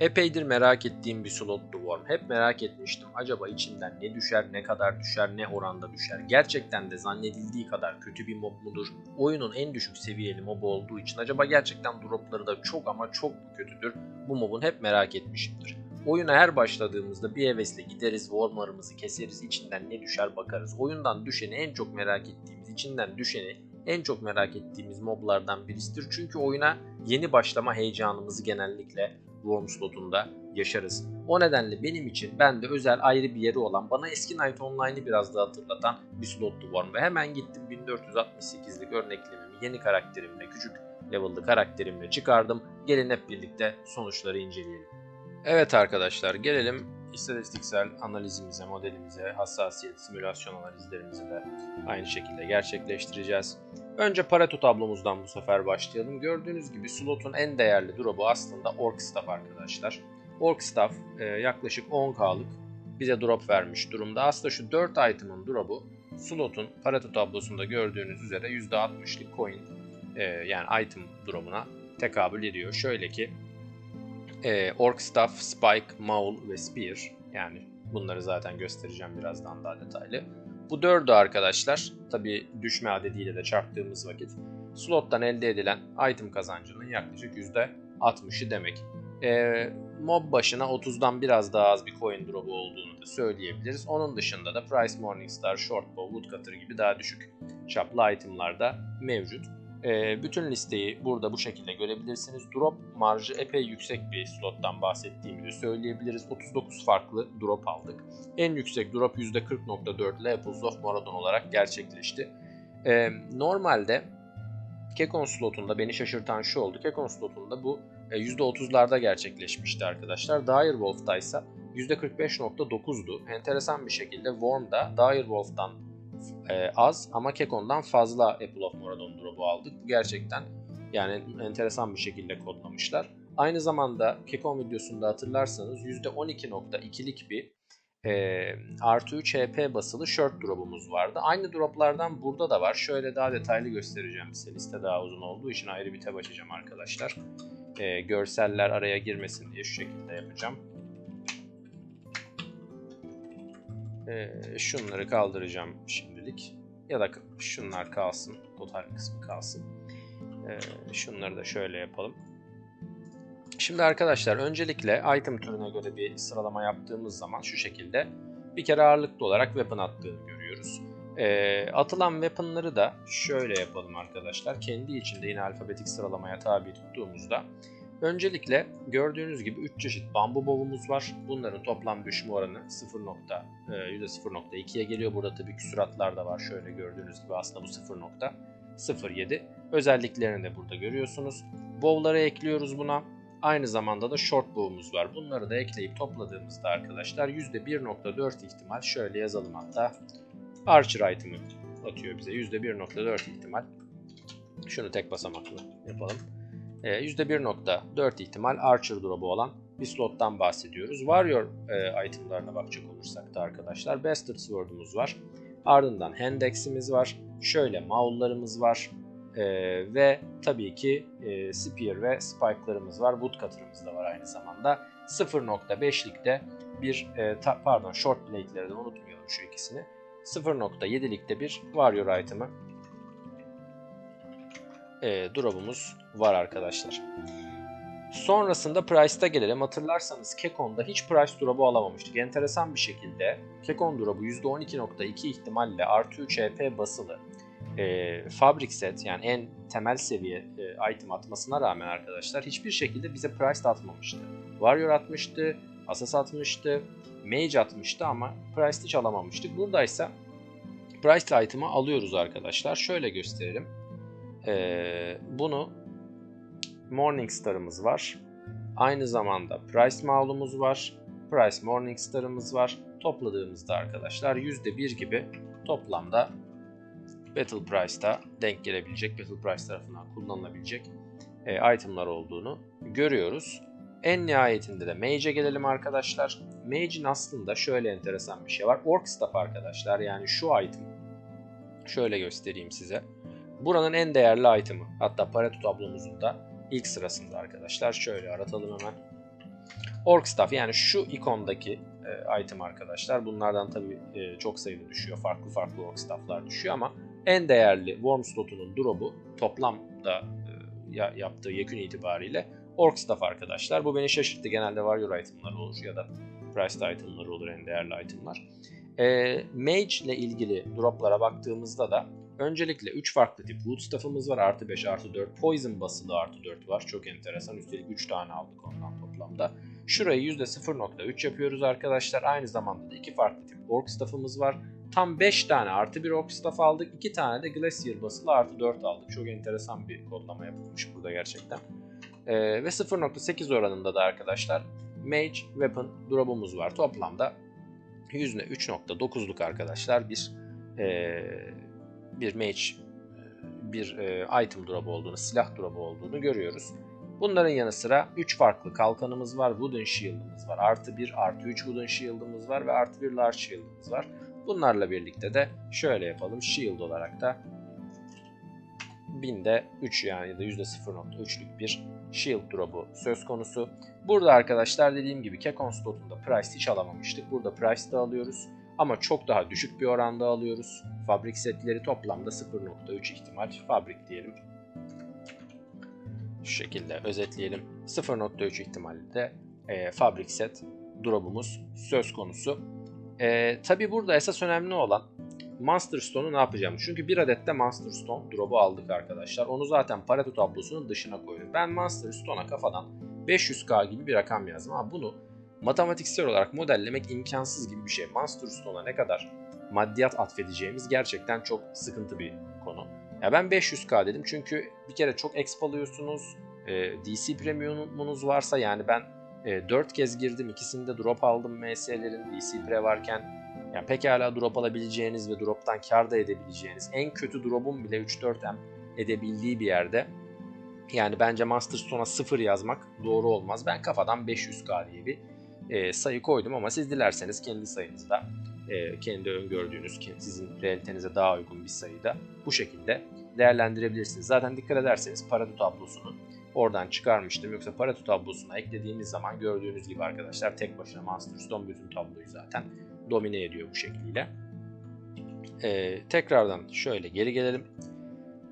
Epeydir merak ettiğim bir slottu Worm. Hep merak etmiştim. Acaba içinden ne düşer, ne kadar düşer, ne oranda düşer. Gerçekten de zannedildiği kadar kötü bir mob mudur? Oyunun en düşük seviyeli mobu olduğu için acaba gerçekten dropları da çok ama çok mu kötüdür? Bu mobun hep merak etmişimdir. Oyuna her başladığımızda bir hevesle gideriz, Worm'larımızı keseriz, içinden ne düşer bakarız. Oyundan düşeni en çok merak ettiğimiz, içinden düşeni en çok merak ettiğimiz moblardan birisidir. Çünkü oyuna yeni başlama heyecanımızı genellikle Worm slotunda yaşarız. O nedenle benim için bende özel ayrı bir yeri olan bana eski Night Online'ı biraz da hatırlatan bir slottu Worm. Ve hemen gittim 1468'lik örneklememi yeni karakterimle, küçük level'lı karakterimle çıkardım. Gelin hep birlikte sonuçları inceleyelim. Evet arkadaşlar gelelim istatistiksel analizimize, modelimize, hassasiyet, simülasyon analizlerimizi de aynı şekilde gerçekleştireceğiz. Önce Pareto tablomuzdan bu sefer başlayalım. Gördüğünüz gibi slotun en değerli drop'u aslında Orc Staff arkadaşlar. Orc Staff e, yaklaşık 10k'lık bize drop vermiş durumda. Aslında şu 4 item'ın drop'u slotun Pareto tablosunda gördüğünüz üzere %60'lık coin e, yani item drop'una tekabül ediyor. Şöyle ki e, Orc Staff, Spike, Maul ve Spear yani bunları zaten göstereceğim birazdan daha detaylı. Bu dördü arkadaşlar tabi düşme adediyle de çarptığımız vakit slottan elde edilen item kazancının yaklaşık %60'ı demek. Ee, mob başına 30'dan biraz daha az bir coin drop'u olduğunu da söyleyebiliriz. Onun dışında da Price Morningstar, Shortbow, Woodcutter gibi daha düşük çaplı itemlar da mevcut. Ee, bütün listeyi burada bu şekilde görebilirsiniz. Drop marjı epey yüksek bir slottan bahsettiğimi de söyleyebiliriz. 39 farklı drop aldık. En yüksek drop %40.4 ile Apples of Maradon olarak gerçekleşti. Ee, normalde Kekon slotunda beni şaşırtan şu oldu. Kekon slotunda bu e, %30'larda gerçekleşmişti arkadaşlar. Dire Wolf'ta ise %45.9'du. Enteresan bir şekilde Worm'da Dire Wolf'tan e, az ama Kekon'dan fazla Apple of Maradon drop'u aldık. Bu gerçekten yani enteresan bir şekilde kodlamışlar. Aynı zamanda Kekon videosunda hatırlarsanız %12.2'lik bir e, artı 3 HP basılı shirt drop'umuz vardı. Aynı droplardan burada da var. Şöyle daha detaylı göstereceğim size. Liste daha uzun olduğu için ayrı bir tab açacağım arkadaşlar. E, görseller araya girmesin diye şu şekilde yapacağım. E, şunları kaldıracağım şimdilik. Ya da şunlar kalsın. Total kısmı kalsın. E, şunları da şöyle yapalım. Şimdi arkadaşlar öncelikle item türüne göre bir sıralama yaptığımız zaman şu şekilde bir kere ağırlıklı olarak weapon attığını görüyoruz. E, atılan weaponları da şöyle yapalım arkadaşlar. Kendi içinde yine alfabetik sıralamaya tabi tuttuğumuzda öncelikle gördüğünüz gibi 3 çeşit bambu bovumuz var. Bunların toplam düşme oranı 0. %0.2'ye geliyor. Burada tabii küsuratlar da var. Şöyle gördüğünüz gibi aslında bu 0.07. Özelliklerini de burada görüyorsunuz. Bow'ları ekliyoruz buna. Aynı zamanda da short bow'umuz var. Bunları da ekleyip topladığımızda arkadaşlar %1.4 ihtimal şöyle yazalım hatta. Archer item'ı atıyor bize. %1.4 ihtimal. Şunu tek basamaklı yapalım. %1.4 ihtimal Archer drop'u olan bir slottan bahsediyoruz. Warrior e, itemlarına bakacak olursak da arkadaşlar Bastard Sword'umuz var. Ardından Handex'imiz var. Şöyle Maul'larımız var. Ee, ve tabii ki e, Spear ve Spike'larımız var. Woodcutter'ımız da var aynı zamanda. 0.5'likte bir e, ta, pardon Short Blade'leri de unutmayalım şu ikisini. 0.7'likte bir Warrior item'ı e, drop'umuz var arkadaşlar. Sonrasında Price'ta gelelim. Hatırlarsanız Kekon'da hiç Price drop'u alamamıştık. Enteresan bir şekilde Kekon drop'u %12.2 ihtimalle artı 3 HP basılı e, Fabric set yani en temel seviye e, item atmasına rağmen arkadaşlar hiçbir şekilde bize Price atmamıştı. Warrior atmıştı, Assas atmıştı, Mage atmıştı ama Price hiç alamamıştık. Buradaysa Price item'ı alıyoruz arkadaşlar. Şöyle gösterelim. E, bunu Morningstar'ımız var. Aynı zamanda Price Maul'umuz var. Price Morningstar'ımız var. Topladığımızda arkadaşlar %1 gibi toplamda Battle Price'da denk gelebilecek, Battle Price tarafından kullanılabilecek e, itemlar olduğunu görüyoruz. En nihayetinde de Mage'e gelelim arkadaşlar. Mage'in aslında şöyle enteresan bir şey var. Orc Staff arkadaşlar yani şu item. Şöyle göstereyim size. Buranın en değerli item'ı. Hatta Pareto tablomuzun da ilk sırasında arkadaşlar. Şöyle aratalım hemen. Org Staff yani şu ikondaki e, item arkadaşlar. Bunlardan tabii e, çok sayıda düşüyor. Farklı farklı Org Staff'lar düşüyor ama en değerli Worm slotunun drop'u toplamda e, ya, yaptığı yekün itibariyle Orc Staff arkadaşlar. Bu beni şaşırttı. Genelde Warrior itemları olur ya da Priced itemları olur en değerli itemlar. E, Mage ile ilgili droplara baktığımızda da öncelikle 3 farklı tip Wood Staff'ımız var. Artı 5 artı 4. Poison basılı artı 4 var. Çok enteresan. Üstelik 3 tane aldık ondan toplamda. Şurayı %0.3 yapıyoruz arkadaşlar. Aynı zamanda da 2 farklı tip Orc Staff'ımız var. Tam 5 tane artı bir Orc Staff aldık. 2 tane de Glacier basılı artı 4 aldık. Çok enteresan bir kodlama yapılmış burada gerçekten. Ee, ve 0.8 oranında da arkadaşlar Mage Weapon drop'umuz var. Toplamda %3.9'luk arkadaşlar bir e, bir mage bir e, item drop olduğunu, silah drop olduğunu görüyoruz. Bunların yanı sıra 3 farklı kalkanımız var. Wooden Shield'ımız var. Artı 1, artı 3 Wooden Shield'ımız var ve artı 1 Large Shield'ımız var. Bunlarla birlikte de şöyle yapalım. Shield olarak da 1000'de 3 yani ya da %0.3'lük bir Shield drop'u söz konusu. Burada arkadaşlar dediğim gibi Kekon slotunda Price hiç alamamıştık. Burada Price de alıyoruz. Ama çok daha düşük bir oranda alıyoruz. Fabrik setleri toplamda 0.3 ihtimal. Fabrik diyelim. Şu şekilde özetleyelim. 0.3 ihtimalle e, fabrik set drop'umuz söz konusu. E, Tabi burada esas önemli olan Monster Stone'u ne yapacağım? Çünkü bir adet de Monster Stone drop'u aldık arkadaşlar. Onu zaten Pareto tablosunun dışına koydum. Ben Monster Stone'a kafadan 500k gibi bir rakam yazdım ama bunu matematiksel olarak modellemek imkansız gibi bir şey. Monster Stone'a ne kadar maddiyat atfedeceğimiz gerçekten çok sıkıntı bir konu. Ya ben 500k dedim çünkü bir kere çok exp alıyorsunuz. E, DC Premium'unuz varsa yani ben e, 4 kez girdim ikisinde drop aldım MS'lerin DC Pre varken yani pekala drop alabileceğiniz ve drop'tan kar da edebileceğiniz en kötü drop'un bile 3-4M edebildiği bir yerde yani bence Master Stone'a 0 yazmak doğru olmaz. Ben kafadan 500k diye bir e, sayı koydum ama siz dilerseniz kendi sayınızda e, kendi öngördüğünüz, sizin realitenize daha uygun bir sayıda bu şekilde değerlendirebilirsiniz. Zaten dikkat ederseniz Pareto tablosunu oradan çıkarmıştım. Yoksa Pareto tablosuna eklediğimiz zaman gördüğünüz gibi arkadaşlar tek başına Master Stone bütün tabloyu zaten domine ediyor bu şekliyle. Ee, tekrardan şöyle geri gelelim.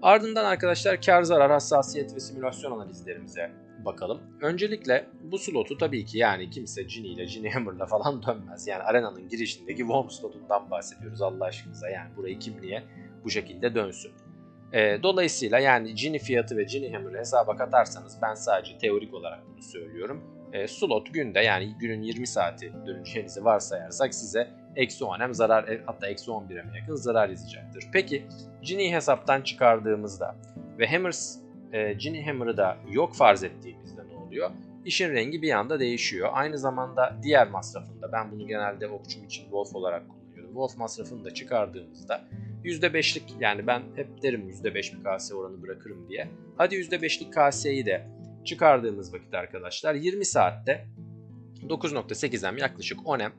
Ardından arkadaşlar kar zarar hassasiyet ve simülasyon analizlerimize bakalım. Öncelikle bu slotu tabii ki yani kimse Genie ile Genie Hammer'la falan dönmez. Yani arenanın girişindeki Worm slotundan bahsediyoruz Allah aşkınıza. Yani burayı kim niye bu şekilde dönsün. E, dolayısıyla yani Genie fiyatı ve Genie Hammer'ı hesaba katarsanız ben sadece teorik olarak bunu söylüyorum. E, slot günde yani günün 20 saati döneceğinizi varsayarsak size eksi 10 zarar e, hatta eksi 11'e yakın zarar yazacaktır. Peki Genie hesaptan çıkardığımızda ve Hammers e, Genie Hammer'ı da yok farz ettiğimizde ne oluyor? İşin rengi bir anda değişiyor. Aynı zamanda diğer masrafında ben bunu genelde okçum için Wolf olarak kullanıyorum. Wolf masrafını da çıkardığımızda %5'lik yani ben hep derim %5 bir KS oranı bırakırım diye. Hadi %5'lik KS'yi de çıkardığımız vakit arkadaşlar 20 saatte 9.8M yaklaşık 10M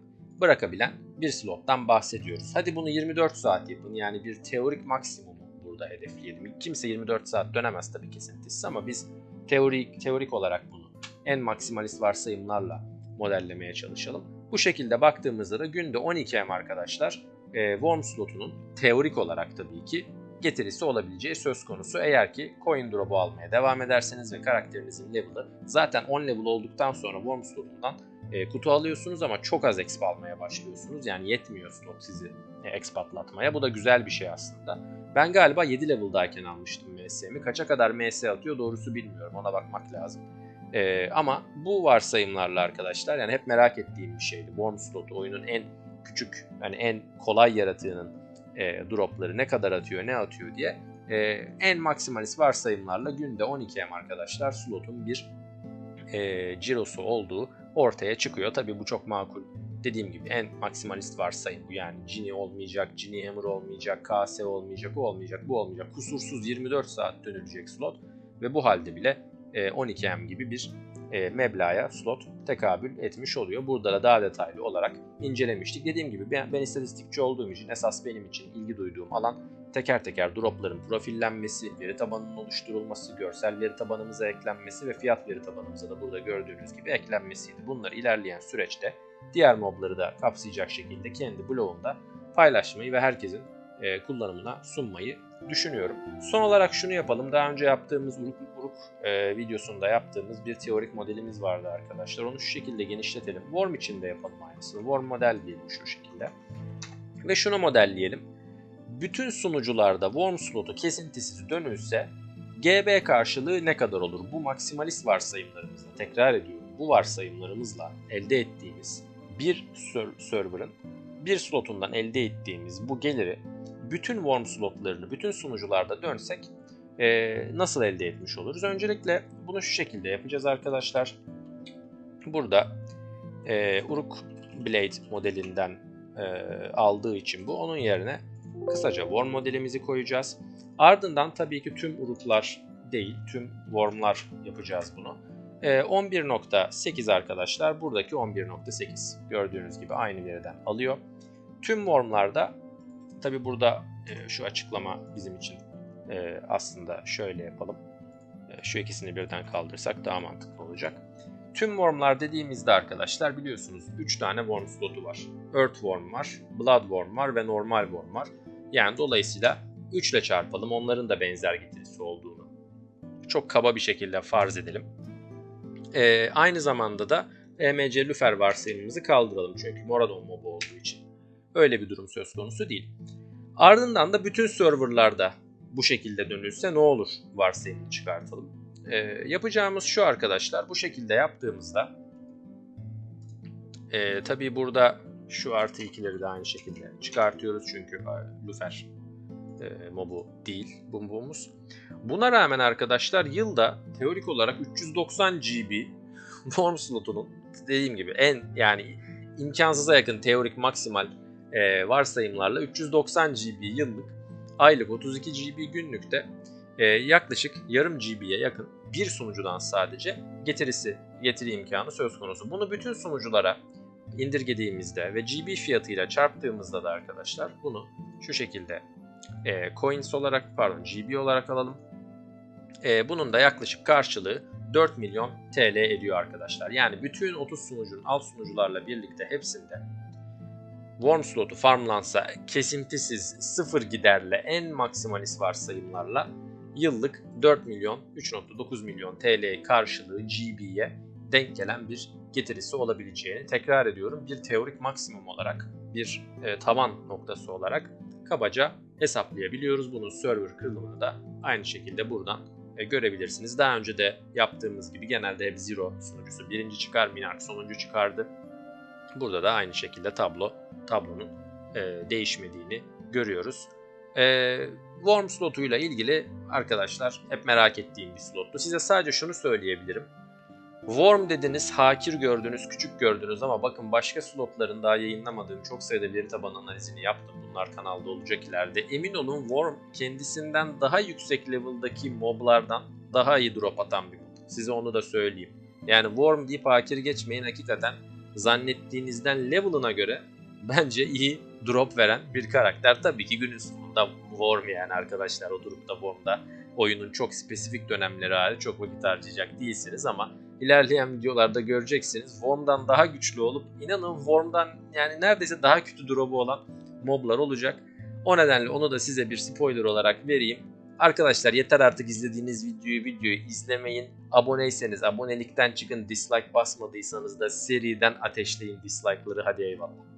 bırakabilen bir slottan bahsediyoruz. Hadi bunu 24 saat yapın yani bir teorik maksimum burada hedefleyelim. Kimse 24 saat dönemez tabii kesintisiz ama biz teorik, teorik olarak bunu en maksimalist varsayımlarla modellemeye çalışalım. Bu şekilde baktığımızda da günde 12M arkadaşlar e, Worm slotunun teorik olarak tabii ki getirisi olabileceği söz konusu. Eğer ki coin drop'u almaya devam ederseniz ve karakterinizin level'ı zaten 10 level olduktan sonra Worm slotundan e, kutu alıyorsunuz ama çok az exp almaya başlıyorsunuz. Yani yetmiyor slot sizi e, exp atlatmaya. Bu da güzel bir şey aslında. Ben galiba 7 level'dayken almıştım MS'mi. Kaça kadar MS atıyor doğrusu bilmiyorum. Ona bakmak lazım. Ee, ama bu varsayımlarla arkadaşlar yani hep merak ettiğim bir şeydi. Worm slotu oyunun en küçük yani en kolay yaratığının e, dropları ne kadar atıyor ne atıyor diye e, en maksimalist varsayımlarla günde 12M arkadaşlar slotun bir e, cirosu olduğu ortaya çıkıyor. Tabi bu çok makul. Dediğim gibi en maksimalist varsayım bu yani Genie olmayacak, Genie Hammer olmayacak, KS olmayacak, o olmayacak, bu olmayacak. Kusursuz 24 saat dönülecek slot ve bu halde bile 12M gibi bir e, meblağa slot tekabül etmiş oluyor. Burada da daha detaylı olarak incelemiştik. Dediğim gibi ben, ben istatistikçi olduğum için esas benim için ilgi duyduğum alan teker teker dropların profillenmesi, veri tabanının oluşturulması, görsel veri tabanımıza eklenmesi ve fiyat veri tabanımıza da burada gördüğünüz gibi eklenmesiydi. Bunları ilerleyen süreçte diğer mobları da kapsayacak şekilde kendi blogumda paylaşmayı ve herkesin e, kullanımına sunmayı düşünüyorum. Son olarak şunu yapalım. Daha önce yaptığımız Uruk, Uruk e, videosunda yaptığımız bir teorik modelimiz vardı arkadaşlar. Onu şu şekilde genişletelim. Worm için de yapalım aynısını. Worm model diyelim şu şekilde. Ve şunu modelleyelim. Bütün sunucularda Worm slotu kesintisiz dönülse GB karşılığı ne kadar olur? Bu maksimalist varsayımlarımızla, tekrar ediyorum, bu varsayımlarımızla elde ettiğimiz bir server'ın bir slotundan elde ettiğimiz bu geliri bütün warm slotlarını bütün sunucularda dönsek e, nasıl elde etmiş oluruz? Öncelikle bunu şu şekilde yapacağız arkadaşlar. Burada e, Uruk Blade modelinden e, aldığı için bu. Onun yerine kısaca Worm modelimizi koyacağız. Ardından tabii ki tüm Uruklar değil, tüm Worm'lar yapacağız bunu. E, 11.8 arkadaşlar buradaki 11.8 gördüğünüz gibi aynı veriden alıyor. Tüm Worm'larda tabi burada e, şu açıklama bizim için e, aslında şöyle yapalım. E, şu ikisini birden kaldırsak daha mantıklı olacak. Tüm wormlar dediğimizde arkadaşlar biliyorsunuz 3 tane worm slotu var. Earthworm var, Bloodworm var ve normal worm var. Yani dolayısıyla 3 ile çarpalım onların da benzer getirisi olduğunu çok kaba bir şekilde farz edelim. Ee, aynı zamanda da EMC Lüfer varsayımımızı kaldıralım çünkü Moradon mobu olduğu için. Öyle bir durum söz konusu değil. Ardından da bütün serverlarda bu şekilde dönülse ne olur varsayımını çıkartalım. Ee, yapacağımız şu arkadaşlar bu şekilde yaptığımızda e, tabii burada şu artı ikileri de aynı şekilde çıkartıyoruz çünkü e, Lufer e, mobu değil bumbumuz. Buna rağmen arkadaşlar yılda teorik olarak 390 GB norm slotunun dediğim gibi en yani imkansıza yakın teorik maksimal e, varsayımlarla 390 GB yıllık, aylık 32 GB günlükte e, yaklaşık yarım GB'ye yakın bir sunucudan sadece getirisi, getiri imkanı söz konusu. Bunu bütün sunuculara indirgediğimizde ve GB fiyatıyla çarptığımızda da arkadaşlar bunu şu şekilde e, coins olarak pardon GB olarak alalım. E, bunun da yaklaşık karşılığı 4 milyon TL ediyor arkadaşlar. Yani bütün 30 sunucunun alt sunucularla birlikte hepsinde Worm slotu farmlansa kesintisiz sıfır giderle en maksimalist varsayımlarla yıllık 4 milyon 3.9 milyon TL karşılığı GB'ye denk gelen bir getirisi olabileceğini tekrar ediyorum bir teorik maksimum olarak bir e, tavan noktası olarak kabaca hesaplayabiliyoruz. Bunun server kırılımını da aynı şekilde buradan e, görebilirsiniz. Daha önce de yaptığımız gibi genelde hep Zero sunucusu birinci çıkar, Minark sonuncu çıkardı. Burada da aynı şekilde tablo tablonun e, değişmediğini görüyoruz. E, Worm slotuyla ilgili arkadaşlar hep merak ettiğim bir slottu. Size sadece şunu söyleyebilirim. Worm dediniz, hakir gördünüz, küçük gördünüz ama bakın başka slotların daha yayınlamadığım çok sayıda veri tabanı analizini yaptım. Bunlar kanalda olacak ileride. Emin olun Worm kendisinden daha yüksek level'daki moblardan daha iyi drop atan bir mob. Size onu da söyleyeyim. Yani Worm deyip hakir geçmeyin hakikaten zannettiğinizden level'ına göre bence iyi drop veren bir karakter. Tabii ki günün sonunda Worm yani arkadaşlar o durumda Worm'da oyunun çok spesifik dönemleri hali çok vakit harcayacak değilsiniz ama ilerleyen videolarda göreceksiniz. Worm'dan daha güçlü olup inanın Worm'dan yani neredeyse daha kötü drop'u olan moblar olacak. O nedenle onu da size bir spoiler olarak vereyim. Arkadaşlar yeter artık izlediğiniz videoyu videoyu izlemeyin. Aboneyseniz abonelikten çıkın. Dislike basmadıysanız da seriden ateşleyin dislike'ları. Hadi eyvallah.